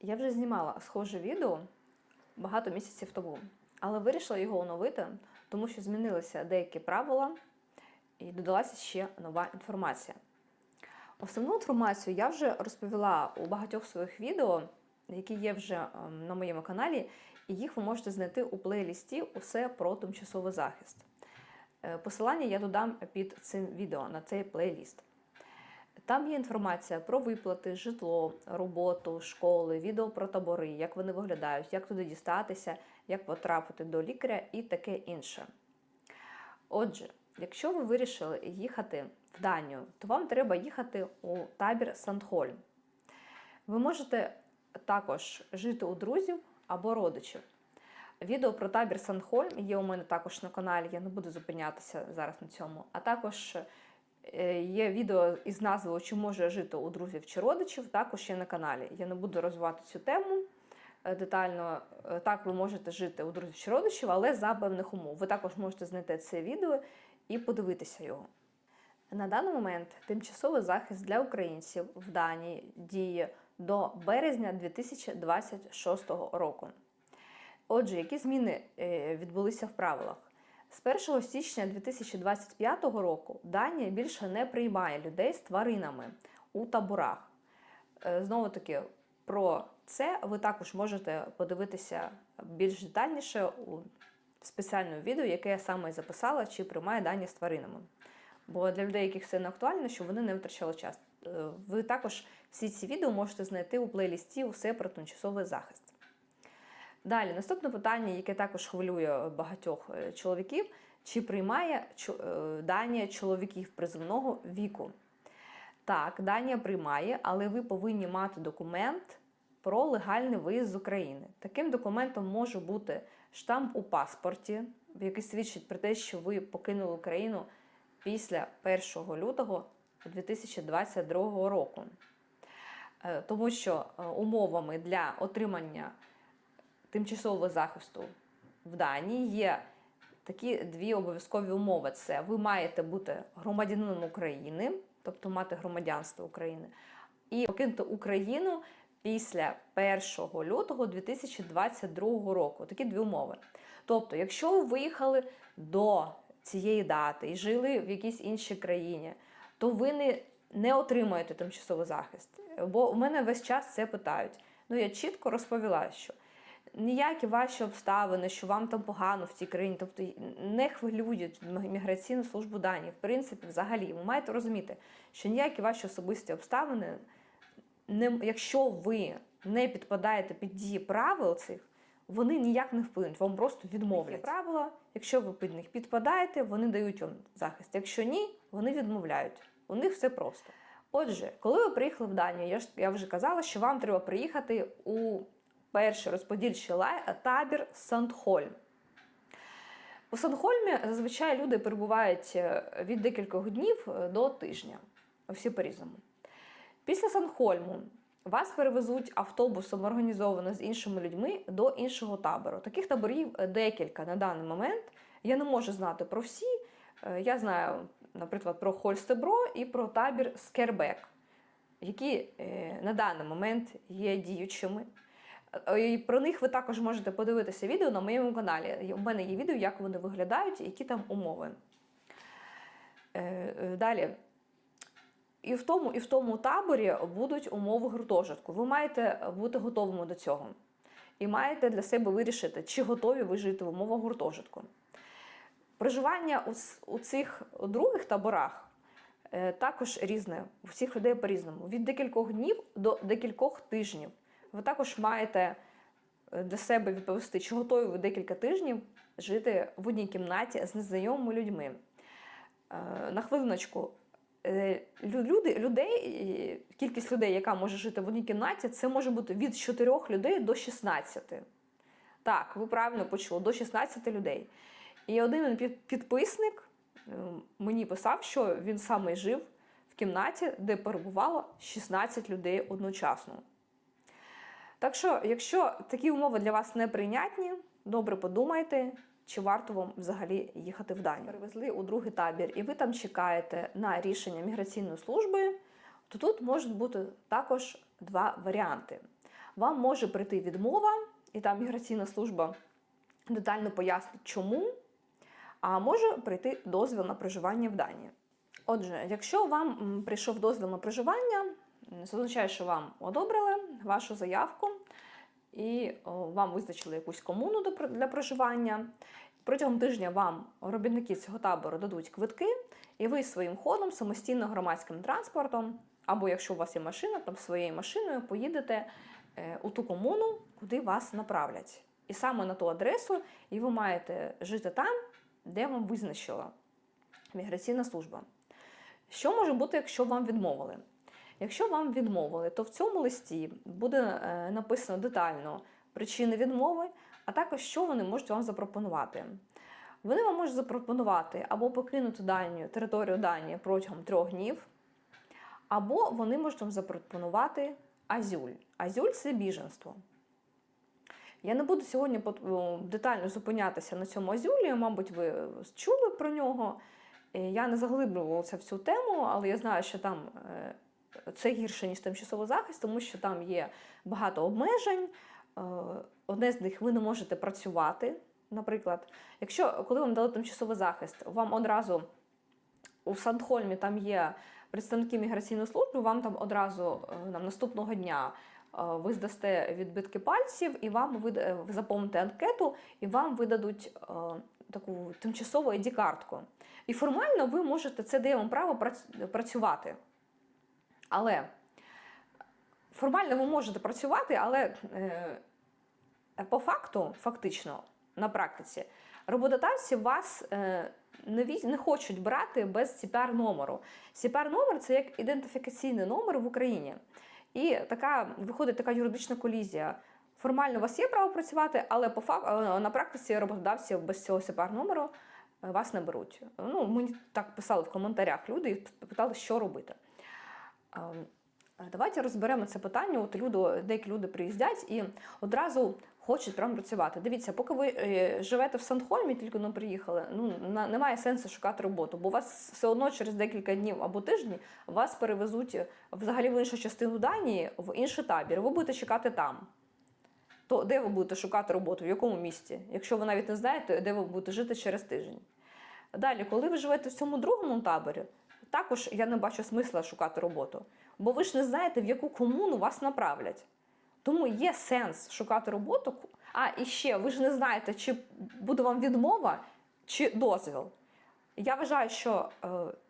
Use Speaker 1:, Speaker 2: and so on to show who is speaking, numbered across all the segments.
Speaker 1: Я вже знімала схоже відео багато місяців тому, але вирішила його оновити, тому що змінилися деякі правила і додалася ще нова інформація. Основну інформацію я вже розповіла у багатьох своїх відео, які є вже ем, на моєму каналі, і їх ви можете знайти у плейлісті Усе про тимчасовий захист. Е, Посилання я додам під цим відео на цей плейліст. Там є інформація про виплати, житло, роботу, школи, відео про табори, як вони виглядають, як туди дістатися, як потрапити до лікаря і таке інше. Отже, якщо ви вирішили їхати в Данію, то вам треба їхати у табір Сандхольм. Ви можете також жити у друзів або родичів. Відео про табір Сандхольм є у мене також на каналі, я не буду зупинятися зараз на цьому. А також є відео із назвою Чи може жити у друзів чи родичів, також є на каналі. Я не буду розвивати цю тему е, детально. Е, Так, ви можете жити у друзів чи родичів, але за певних умов. Ви також можете знайти це відео і подивитися його. На даний момент тимчасовий захист для українців в Данії діє до березня 2026 року. Отже, які зміни е, відбулися в правилах? З 1 січня 2025 року Данія більше не приймає людей з тваринами у таборах. Е, Знову таки, про це ви також можете подивитися більш детальніше у спеціальному відео, яке я саме записала, чи приймає Данія з тваринами. Бо для людей, яких це не актуально, щоб вони не втрачали час. Е, Ви також всі ці відео можете знайти у плейлісті Усе про тимчасовий захист. Далі, наступне питання, яке також хвилює багатьох е, чоловіків: чи приймає е, Данія чоловіків призовного віку? Так, Данія приймає, але ви повинні мати документ про легальний виїзд з України. Таким документом може бути штамп у паспорті, який свідчить про те, що ви покинули Україну після 1 лютого 2022 року. Е, Тому що умовами для отримання тимчасового захисту в Данії є такі дві обов'язкові умови: це ви маєте бути громадянином України, тобто мати громадянство України, і покинути Україну після 1 лютого 2022 року. Такі дві умови. Тобто, якщо ви виїхали до цієї дати і жили в якійсь іншій країні, то ви не, не отримаєте тимчасовий захист. Бо у мене весь час це питають. Ну я чітко розповіла, що ніякі ваші обставини, що вам там погано в цій країні, тобто не хвилюють міграційну службу Данії. В принципі, взагалі, ви маєте розуміти, що ніякі ваші особисті обставини, не, якщо ви не підпадаєте під дії правил цих, вони ніяк не вплинуть, вам просто відмовлять. Правила, якщо ви під них підпадаєте, вони дають вам захист. Якщо ні, вони відмовляють. У них все просто. Отже, коли ви приїхали в Данію, я ж я вже казала, що вам треба приїхати у перший розподільчий табір Сандхольм. У Сандхольмі зазвичай люди перебувають е, від декількох днів е, до тижня. Всі по-різному. Після Сандхольму вас перевезуть автобусом організовано з іншими людьми до іншого табору. Таких таборів е, декілька на даний момент. Я не можу знати про всі. Я знаю, наприклад, про Хольстебро і про табір Скербек, які на даний момент є діючими. Е, І про них ви також можете подивитися відео на моєму каналі. У мене є відео, як вони виглядають які там умови. Е, е, Далі. І в тому, і в тому таборі будуть умови гуртожитку. Ви маєте бути готовими до цього. І маєте для себе вирішити, чи готові ви жити в умовах гуртожитку. Проживання у, цих других таборах також різне, у всіх людей по-різному. Від декількох днів до декількох тижнів. Ви також маєте е, для себе відповісти, чи готові ви декілька тижнів жити в одній кімнаті з незнайомими людьми. Е, На хвилиночку. Е, Люди, людей, кількість людей, яка може жити в одній кімнаті, це може бути від 4 людей до 16. Так, ви правильно почули, до 16 людей. І один підписник мені писав, що він саме жив в кімнаті, де перебувало 16 людей одночасно. Так що, якщо такі умови для вас неприйнятні, добре подумайте, чи варто вам взагалі їхати в Данію. Перевезли у другий табір, і ви там чекаєте на рішення міграційної служби, то тут можуть бути також два варіанти. вам може прийти відмова, і там міграційна служба детально пояснить, чому, а може прийти дозвіл на проживання в Данії. Отже, якщо вам прийшов дозвіл на проживання, це означає, що вам одобрили вашу заявку і вам визначили якусь комуну для проживання. Протягом тижня вам робітники цього табору дадуть квитки, і ви своїм ходом самостійно громадським транспортом, або якщо у вас є машина, там своєю машиною поїдете е, у ту комуну, куди вас направлять. І саме на ту адресу, і ви маєте жити там, де вам визначила міграційна служба. Що може бути, якщо вам відмовили? Якщо вам відмовили, то в цьому листі буде е, написано детально причини відмови, а також що вони можуть вам запропонувати. Вони вам можуть запропонувати або покинути Данію, територію Данії протягом трьох днів, або вони можуть вам запропонувати азюль. Азюль це біженство. Я не буду сьогодні детально зупинятися на цьому азюлі, мабуть, ви чули про нього. Е, Я не заглиблювалася в цю тему, але я знаю, що там е, це гірше, ніж тимчасовий захист, тому що там є багато обмежень. Е, Одне з них ви не можете працювати. Наприклад, якщо коли вам дали тимчасовий захист, вам одразу у Сандхольмі там є представники міграційної служби, вам там одразу е, нам, наступного дня е, ви здасте відбитки пальців, і вам ви заповните анкету, і вам видадуть е, таку тимчасову ID-картку. І формально ви можете, це дає вам право прац- працювати. Але формально ви можете працювати, але е, по факту, фактично, на практиці, роботодавці вас е, не, не хочуть брати без cpr номеру cpr номер це як ідентифікаційний номер в Україні. І така виходить така юридична колізія. Формально у вас є право працювати, але по факту на практиці роботодавці без цього cpr номеру е, вас не беруть. Ну, мені так писали в коментарях люди і питали, що робити. Давайте розберемо це питання. От люди, деякі люди приїздять і одразу хочуть прямо працювати. Дивіться, поки ви е, живете в Сандхольмі, тільки не приїхали, ну немає сенсу шукати роботу, бо вас все одно через декілька днів або тижні вас перевезуть взагалі в іншу частину Данії, в інший табір. Ви будете чекати там. То де ви будете шукати роботу, в якому місті, якщо ви навіть не знаєте, де ви будете жити через тиждень. Далі, коли ви живете в цьому другому таборі, також я не бачу смисла шукати роботу, бо ви ж не знаєте, в яку комуну вас направлять. Тому є сенс шукати роботу. А і ще ви ж не знаєте, чи буде вам відмова, чи дозвіл. Я вважаю, що е,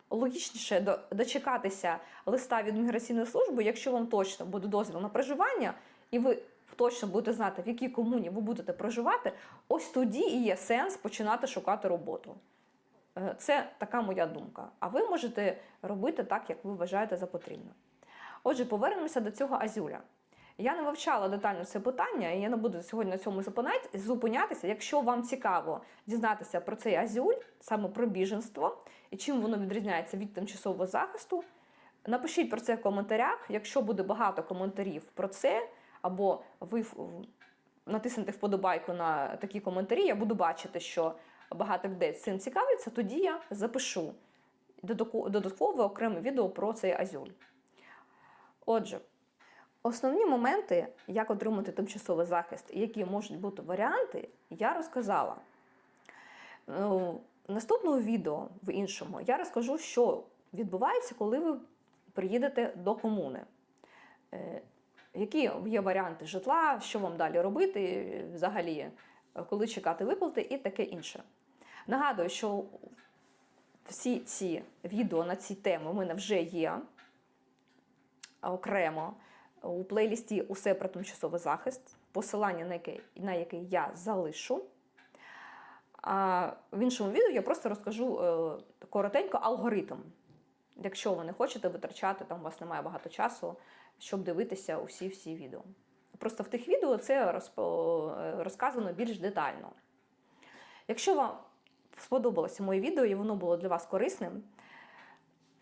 Speaker 1: логічніше дочекатися листа від міграційної служби, якщо вам точно буде дозвіл на проживання, і ви точно будете знати, в якій комуні ви будете проживати, ось тоді і є сенс починати шукати роботу. Е, Це така моя думка. А ви можете робити так, як ви вважаєте за потрібне. Отже, повернемося до цього азюля. Я не вивчала детально це питання, і я не буду сьогодні на цьому зупинятися. Якщо вам цікаво дізнатися про цей азюль, саме про біженство і чим воно відрізняється від тимчасового захисту, напишіть про це в коментарях. Якщо буде багато коментарів про це, або ви натиснете вподобайку на такі коментарі, я буду бачити, що багато людей цим цікавляться, тоді я запишу додаткове окреме відео про цей азюль. Отже, основні моменти, як отримати тимчасовий захист і які можуть бути варіанти, я розказала. В наступному відео в іншому я розкажу, що відбувається, коли ви приїдете до комуни. Е, Які є варіанти житла, що вам далі робити, взагалі, е, коли чекати виплати і таке інше. Нагадую, що всі ці відео на ці теми у мене вже є окремо у плейлісті Усе про тимчасовий захист, посилання на яке, на яке я залишу. А в іншому відео я просто розкажу е, коротенько алгоритм. Якщо ви не хочете витрачати, там у вас немає багато часу, щоб дивитися усі-всі відео. Просто в тих відео це е, розказано більш детально. Якщо вам сподобалося моє відео і воно було для вас корисним,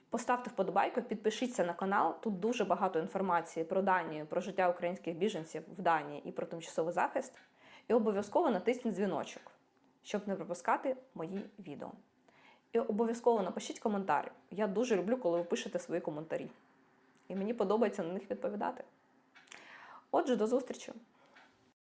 Speaker 1: поставте вподобайку, підпишіться на канал. Тут дуже багато інформації про Данію, про життя українських біженців в Данії і про тимчасовий захист. І обов'язково натисніть дзвіночок, щоб не пропускати мої відео. І обов'язково напишіть коментарі. Я дуже люблю, коли ви пишете свої коментарі. І мені подобається на них відповідати. Отже, до зустрічі!